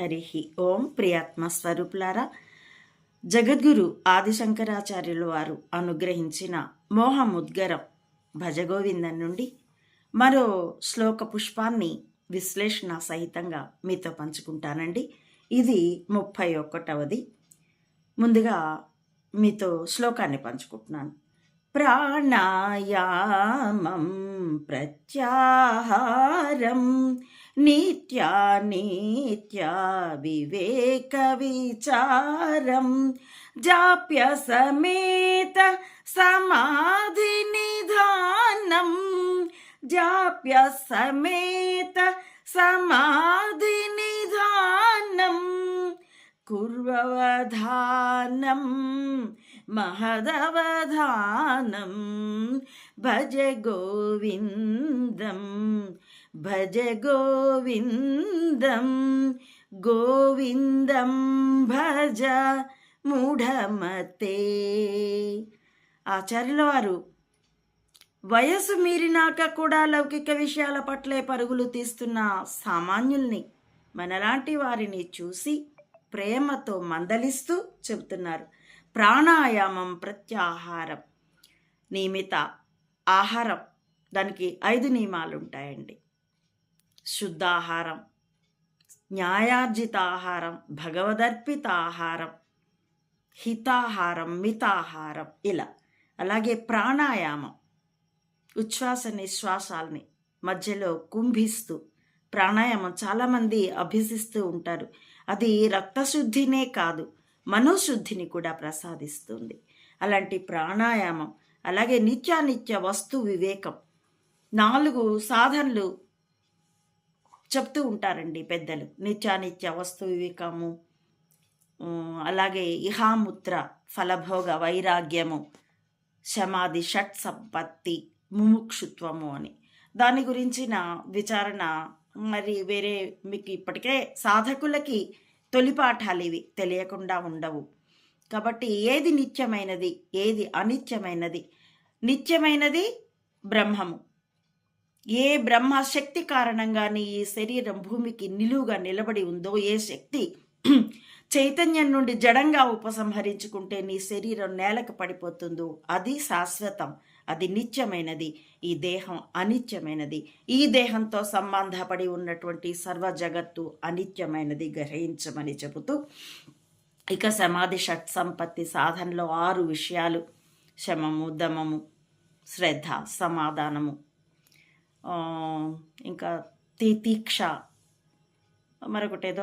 హరి ఓం ప్రియాత్మ స్వరూపులారా. జగద్గురు ఆదిశంకరాచార్యులు వారు అనుగ్రహించిన మోహముద్గరం భజగోవిందం నుండి మరో శ్లోక పుష్పాన్ని విశ్లేషణ సహితంగా మీతో పంచుకుంటానండి. ఇది ముప్పై ఒకటవది ముందుగా మీతో శ్లోకాన్ని పంచుకుంటున్నాను. ప్రాణాయామం ప్రత్యాహారం నిత్యా నిత్యా వివేక విచారం. జాప్య సమేత సమాధి నిధానం. జాప్య సమేత సమాధి నిధానం కుర్వవధానం महदवधानं भज गोविन्दं భజ గోవిందం గోవిందం భజ మూఢమతే ఆచార్యుల వారు వయసు మీరినాక కూడా లౌకిక విషయాల పట్లే పరుగులు తీస్తున్న సామాన్యుల్ని మనలాంటి వారిని చూసి ప్రేమతో మందలిస్తూ చెబుతున్నారు ప్రాణాయామం ప్రత్యాహారం నియమిత ఆహారం. దానికి ఐదు నియమాలు ఉంటాయండి శుద్ధాహారం న్యాయార్జిత ఆహారం భగవదర్పిత ఆహారం హితాహారం మితాహారం ఇలా. అలాగే ప్రాణాయామం ఉచ్ఛ్వాస నిశ్వాసాలని మధ్యలో కుంభిస్తూ ప్రాణాయామం చాలామంది అభ్యసిస్తూ ఉంటారు. అది రక్తశుద్ధినే కాదు మనోశుద్ధిని కూడా ప్రసాదిస్తుంది. అలాంటి ప్రాణాయామం అలాగే నిత్యానిత్య వస్తు వివేకం నాలుగు సాధనలు చెప్తూ ఉంటారండి పెద్దలు. నిత్యానిత్య వస్తు వివేకము అలాగే ఇహాముత్ర ఫలభోగ వైరాగ్యము శమాది షట్ సంపత్తి ముముక్షుత్వము అని. దాని గురించిన విచారణ మరి వేరే మీకు ఇప్పటికే సాధకులకి తొలిపాఠాలు ఇవి తెలియకుండా ఉండవు. కాబట్టి ఏది నిత్యమైనది ఏది అనిత్యమైనది? నిత్యమైనది బ్రహ్మము. ఏ బ్రహ్మ శక్తి కారణంగానే ఈ శరీరం భూమికి నిలువుగా నిలబడి ఉందో ఏ శక్తి చైతన్యం నుండి జడంగా ఉపసంహరించుకుంటే నీ శరీరం నేలకు పడిపోతుందో అది శాశ్వతం. అది నిత్యమైనది ఈ దేహం అనిత్యమైనది. ఈ దేహంతో సంబంధపడి ఉన్నటువంటి సర్వ జగత్తు అనిత్యమైనది గ్రహించమని చెబుతూ ఇక సమాధి షట్ సంపత్తి సాధనలో ఆరు విషయాలు. శమము దమము శ్రద్ధ సమాధానము. ఇంకా తితీక్ష మరొకటేదో